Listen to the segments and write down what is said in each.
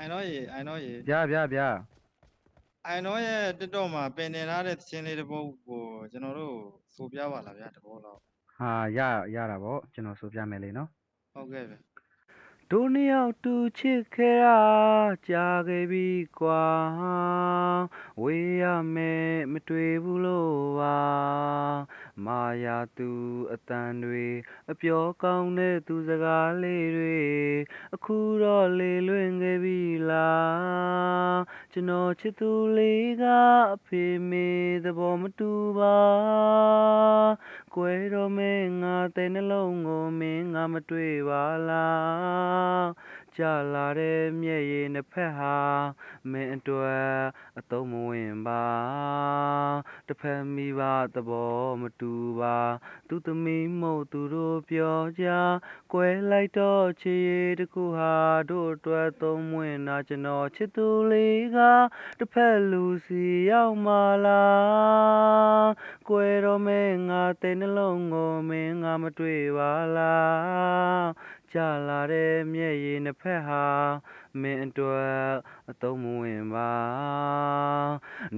အိုင်တော့ရေအိုင်တော့ရေ ဗျာဗျာဗျာအိုင်တော့ရဲ့ TikTok မှာပင်တင်ထားတဲ့သချင်းလေးတစ်ပုဒ်ကိုကျွန်တော်တို့ဆိုပြပါလားဗျာတဘောတော့ဟာရရတာဗောကျွန်တော်ဆိုပြမယ်လေနော်ဟုတ်ကဲ့ဗျတို့နှစ်ယောက်တူချစ်ခဲ့တာကြာခဲ့ပြီကွာ မာယာသူအတန်တွေအပြောကောင်းတဲ့သူစကားလေးတွေအခုတော့လေလွင့်ခဲ့ပြီလားကျွန်တော်ချစ်သူလေးကအဖေမေသဘောမတူပါကွယ်တော့မဲငါတဲ့နှလုံးကိုမင်းငါမတွေ့ပါလားကြာလာတဲ့မျက်ရည်နှစ်ဖက်ဟာမင်းအတွက်အသုံးမဝင်ပါ တစ်ဖက်မိဘသဘောမတူပါ သူသမီးမို့သူတို့ပြောကြကွယ်လိုက်တော့ချစ်ရည်တစ်ခုဟာတို့အတွက်သုံးဝင်တာကျွန်တော်ချစ်သူလေးကတစ်ဖက်လူစီရောက်မလားကွယ်တော့မဲငါတဲ့နှလုံးကိုမင်းငါမတွေ့ပါလား ကြာလာတဲ့မျက်ရည်နှစ်ဖက်ဟာမင်းအတွက်အသုံးမဝင်ပါ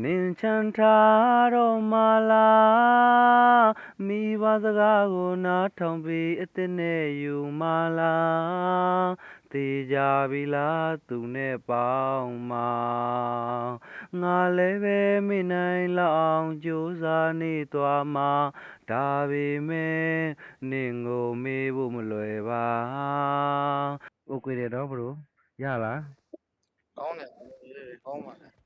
နင်ချမ်းထားတော့မလားမိဘစကားကိုနားထောင်ပြီးအစ်စ်နဲ့ယူမလားတေးကြပြီလားသူနဲ့ပေါင်းမ ငါလည်းပဲမေ့နိုင်လောက်အောင်ကြိုးစားနေသွားမှာဒါပေမဲ့နင့်ကိုမေ့ဖို့မလွယ်ပါဟုတ်ကဲ့တော့ဘရိုရလားကောင်းတယ်ကောင်းပါလား